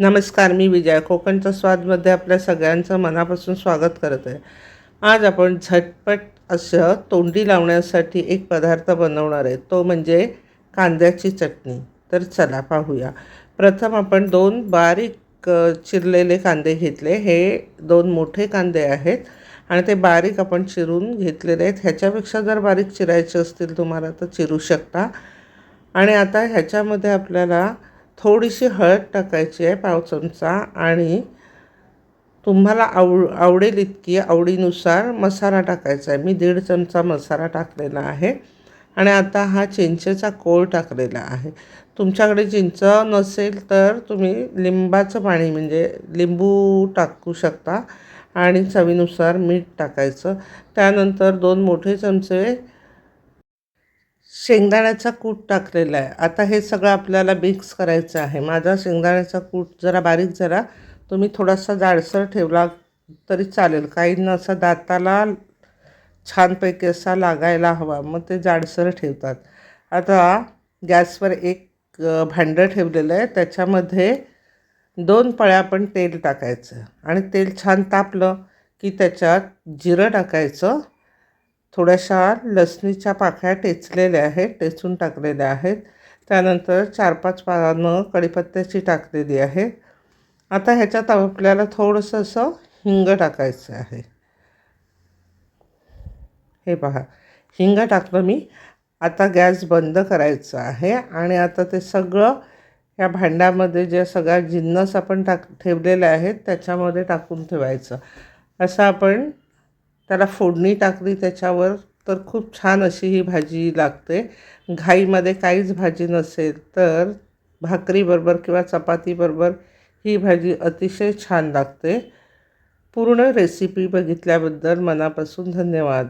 नमस्कार मी विजय. कोकणचा स्वादमध्ये आपल्या सगळ्यांचं मनापासून स्वागत करत आहे. आज आपण झटपट असं तोंडी लावण्यासाठी एक पदार्थ बनवणार आहे. तो म्हणजे कांद्याची चटणी. तर चला पाहूया. प्रथम आपण दोन बारीक चिरलेले कांदे घेतले. हे दोन मोठे कांदे आहेत आणि ते बारीक आपण चिरून घेतलेले आहेत. ह्याच्यापेक्षा जर बारीक चिरायचे असतील तुम्हाला तर चिरू शकता. आणि आता ह्याच्यामध्ये आपल्याला थोडीशी हळद टाकायची आहे पाव चमचा आणि तुम्हाला आव आवडेल इतकी आवडीनुसार मसाला टाकायचा आहे. मी दीड चमचा मसाला टाकलेला आहे आणि आता हा चिंचेचा कोळ टाकलेला आहे. तुमच्याकडे चिंच नसेल तर तुम्ही लिंबाचं पाणी म्हणजे लिंबू टाकू शकता आणि चवीनुसार मीठ टाकायचं. त्यानंतर दोन मोठे चमचे शेंगदाण्याचा कूट टाकलेला आहे. आता हे सगळं आपल्याला मिक्स करायचं आहे. माझा शेंगदाण्याचा कूट जरा बारीक जरा तुम्ही थोडासा जाडसर ठेवला तरी चालेल. काहींना असा दाताला छानपैकी असा लागायला हवा मग ते जाडसर ठेवतात. आता गॅसवर एक भांडं ठेवलेलं आहे. त्याच्यामध्ये दोन पळ्या आपण तेल टाकायचं. आणि तेल छान तापलं की त्याच्यात जिरं टाकायचं. थोड्याशा लसणीच्या पाकळ्या टेचलेल्या आहेत टेचून टाकलेल्या आहेत. त्यानंतर चार पाच पानं कढीपत्त्याची टाकलेली आहे. आता ह्याच्यात आपल्याला थोडंसं असं हिंग टाकायचं आहे. हे पहा हिंग टाकलं मी. आता गॅस बंद करायचा आहे आणि आता ते सगळं या भांड्यामध्ये जे सगळा जिन्नस आपण टाक ठेवलेले आहेत त्याच्यामध्ये टाकून ठेवायचं. असं आपण त्याला फोडणी टाकली त्याच्यावर तर खूप छान अशी ही भाजी लागते. घाईमध्ये काहीच भाजी नसेल तर भाकरीबरोबर किंवा चपातीबरोबर ही भाजी अतिशय छान लागते. पूर्ण रेसिपी बघितल्याबद्दल मनापासून धन्यवाद.